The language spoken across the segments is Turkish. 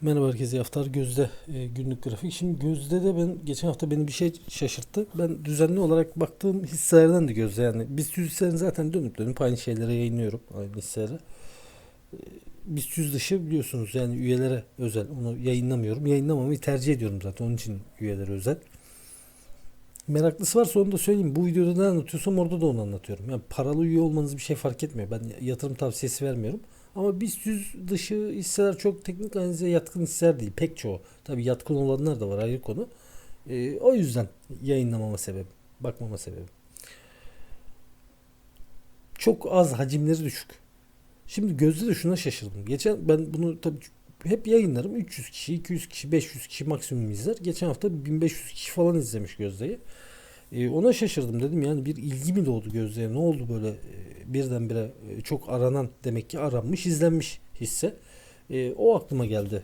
Merhaba herkese Yaftar Gözde e, günlük grafik. Şimdi Gözde de ben geçen hafta beni bir şey şaşırttı. Ben düzenli olarak baktığım hisselerden de Gözde yani biz hisselerini zaten dönüp dönüp aynı şeylere yayınlıyorum aynı hisseleri. E, biz yüz dışı biliyorsunuz yani üyelere özel onu yayınlamıyorum. Yayınlamamayı tercih ediyorum zaten onun için üyelere özel. Meraklısı varsa onu da söyleyeyim. Bu videoda ne anlatıyorsam orada da onu anlatıyorum. Yani paralı üye olmanız bir şey fark etmiyor. Ben yatırım tavsiyesi vermiyorum. Ama BIST 100 dışı hisseler çok teknik analize yatkın hisseler değil. Pek çoğu. Tabii yatkın olanlar da var ayrı konu. Ee, o yüzden yayınlamama sebebi. Bakmama sebebi. Çok az hacimleri düşük. Şimdi gözde de şuna şaşırdım. Geçen ben bunu tabii hep yayınlarım. 300 kişi, 200 kişi, 500 kişi maksimum izler. Geçen hafta 1500 kişi falan izlemiş Gözde'yi. Ee, ona şaşırdım dedim yani bir ilgi mi doğdu Gözde'ye ne oldu böyle e, birdenbire e, çok aranan demek ki aranmış izlenmiş hisse. E, o aklıma geldi.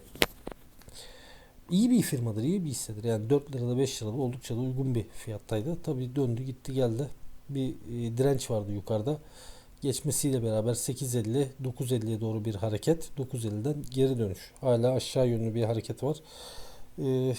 İyi bir firmadır, iyi bir hissedir. Yani 4 lirada 5 lirada oldukça da uygun bir fiyattaydı. Tabii döndü gitti geldi. Bir e, direnç vardı yukarıda. Geçmesiyle beraber 8.50 9.50'ye doğru bir hareket. 9.50'den geri dönüş. Hala aşağı yönlü bir hareket var. Ee,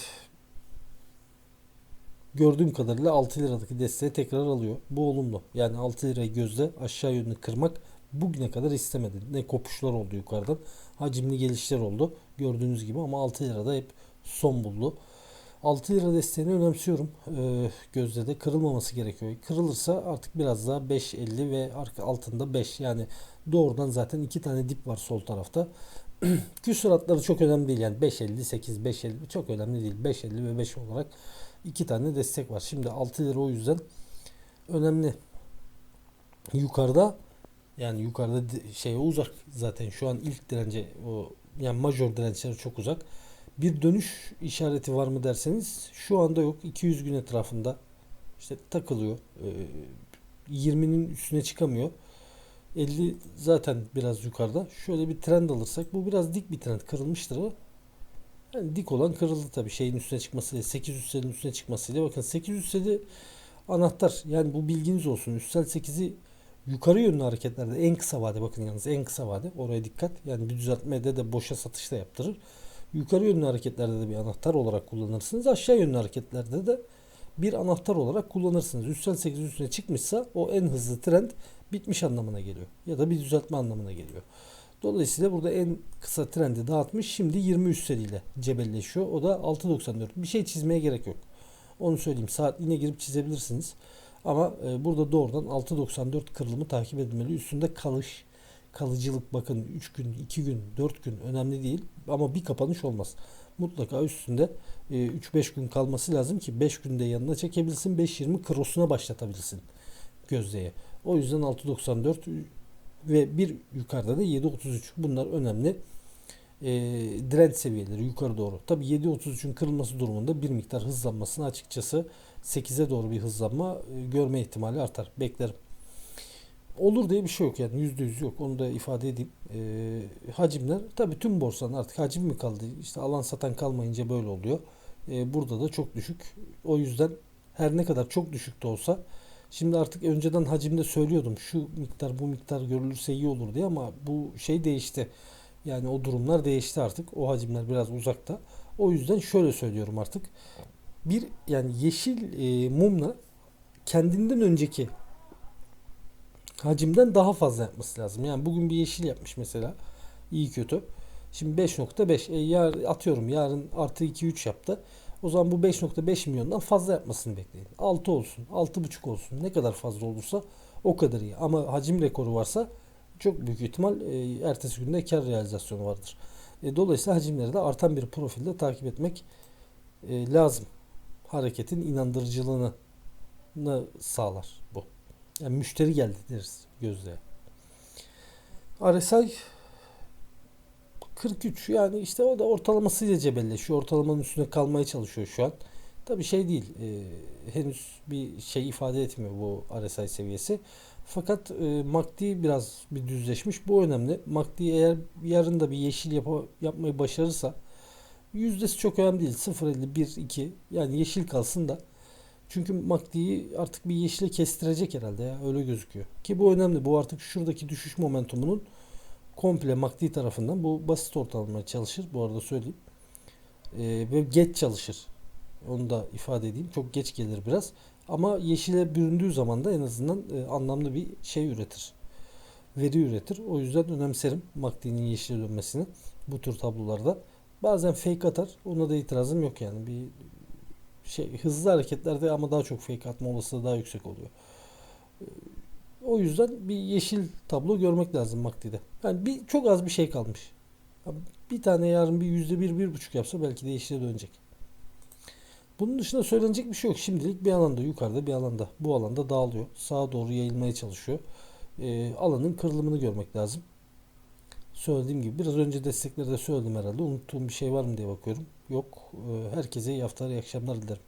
gördüğüm kadarıyla 6 liradaki desteği tekrar alıyor. Bu olumlu. Yani 6 lirayı gözle aşağı yönlü kırmak bugüne kadar istemedi. Ne kopuşlar oldu yukarıdan. Hacimli gelişler oldu. Gördüğünüz gibi ama 6 lirada hep son buldu. 6 lira desteğini önemsiyorum. Ee, gözde de kırılmaması gerekiyor. Kırılırsa artık biraz daha 5.50 ve altında 5. Yani doğrudan zaten iki tane dip var sol tarafta. Küsuratları çok önemli değil. Yani 5.50, 8, 5.50 çok önemli değil. 5.50 ve 5 olarak iki tane destek var. Şimdi 6 lira o yüzden önemli. Yukarıda yani yukarıda şeye uzak zaten şu an ilk dirence o yani major dirençleri çok uzak. Bir dönüş işareti var mı derseniz şu anda yok. 200 gün etrafında işte takılıyor. 20'nin üstüne çıkamıyor. 50 zaten biraz yukarıda. Şöyle bir trend alırsak bu biraz dik bir trend kırılmıştır yani dik olan kırıldı tabii şeyin üstüne çıkmasıyla 800 selin üstüne çıkmasıyla bakın 800 seli anahtar yani bu bilginiz olsun üstel 8'i yukarı yönlü hareketlerde en kısa vade bakın yalnız en kısa vade oraya dikkat yani bir düzeltmede de boşa satışta yaptırır yukarı yönlü hareketlerde de bir anahtar olarak kullanırsınız aşağı yönlü hareketlerde de bir anahtar olarak kullanırsınız. Üstel 8 üstüne çıkmışsa o en hızlı trend bitmiş anlamına geliyor. Ya da bir düzeltme anlamına geliyor. Dolayısıyla burada en kısa trendi dağıtmış. Şimdi 20 üsteliyle cebelleşiyor. O da 6.94. Bir şey çizmeye gerek yok. Onu söyleyeyim. Saat yine girip çizebilirsiniz. Ama e, burada doğrudan 6.94 kırılımı takip edilmeli. Üstünde kalış, kalıcılık bakın 3 gün, 2 gün, 4 gün önemli değil. Ama bir kapanış olmaz. Mutlaka üstünde e, 3-5 gün kalması lazım ki 5 günde yanına çekebilsin. 5.20 krosuna başlatabilsin gözdeye. O yüzden 6.94 ve bir yukarıda da 7.33. Bunlar önemli e, direnç seviyeleri yukarı doğru. Tabi 7.33'ün kırılması durumunda bir miktar hızlanmasını açıkçası 8'e doğru bir hızlanma e, görme ihtimali artar. Beklerim. Olur diye bir şey yok yani yüzde yüz yok onu da ifade edeyim. E, hacimler tabi tüm borsanın artık hacim mi kaldı işte alan satan kalmayınca böyle oluyor. E, burada da çok düşük. O yüzden her ne kadar çok düşük de olsa Şimdi artık önceden hacimde söylüyordum şu miktar bu miktar görülürse iyi olur diye ama bu şey değişti. Yani o durumlar değişti artık. O hacimler biraz uzakta. O yüzden şöyle söylüyorum artık. Bir yani yeşil e, mumla kendinden önceki hacimden daha fazla yapması lazım. Yani bugün bir yeşil yapmış mesela. iyi kötü. Şimdi 5.5 e, yar, atıyorum yarın artı 2-3 yaptı. O zaman bu 5.5 milyondan fazla yapmasını bekleyin. 6 olsun, 6.5 olsun. Ne kadar fazla olursa o kadar iyi. Ama hacim rekoru varsa çok büyük ihtimal e, ertesi günde kar realizasyonu vardır. E, dolayısıyla hacimleri de artan bir profilde takip etmek e, lazım. Hareketin inandırıcılığını sağlar bu. Yani müşteri geldi deriz gözlüğe. RSI 43 yani işte o da ortalamasıyla cebelleşiyor. Ortalamanın üstüne kalmaya çalışıyor şu an. Tabi şey değil. E, henüz bir şey ifade etmiyor bu RSI seviyesi. Fakat e, MACD biraz bir düzleşmiş. Bu önemli. MACD eğer yarın da bir yeşil yap yapmayı başarırsa yüzdesi çok önemli değil. 0.50, 1, 2 yani yeşil kalsın da çünkü MACD'yi artık bir yeşile kestirecek herhalde ya öyle gözüküyor. Ki bu önemli. Bu artık şuradaki düşüş momentumunun komple MACD tarafından bu basit ortalamaya çalışır. Bu arada söyleyeyim. Ee, ve geç çalışır. Onu da ifade edeyim. Çok geç gelir biraz. Ama yeşile büründüğü zaman da en azından e, anlamlı bir şey üretir. Veri üretir. O yüzden önemserim MACD'nin yeşile dönmesini bu tür tablolarda. Bazen fake atar. Ona da itirazım yok yani. Bir şey hızlı hareketlerde ama daha çok fake atma olasılığı daha yüksek oluyor. O yüzden bir yeşil tablo görmek lazım MACD'de. Yani bir çok az bir şey kalmış. Bir tane yarın bir yüzde bir, bir buçuk yapsa belki de yeşile dönecek. Bunun dışında söylenecek bir şey yok. Şimdilik bir alanda yukarıda bir alanda. Bu alanda dağılıyor. Sağa doğru yayılmaya çalışıyor. Ee, alanın kırılımını görmek lazım. Söylediğim gibi biraz önce destekleri de söyledim herhalde. Unuttuğum bir şey var mı diye bakıyorum. Yok. Ee, herkese iyi haftalar, iyi akşamlar dilerim.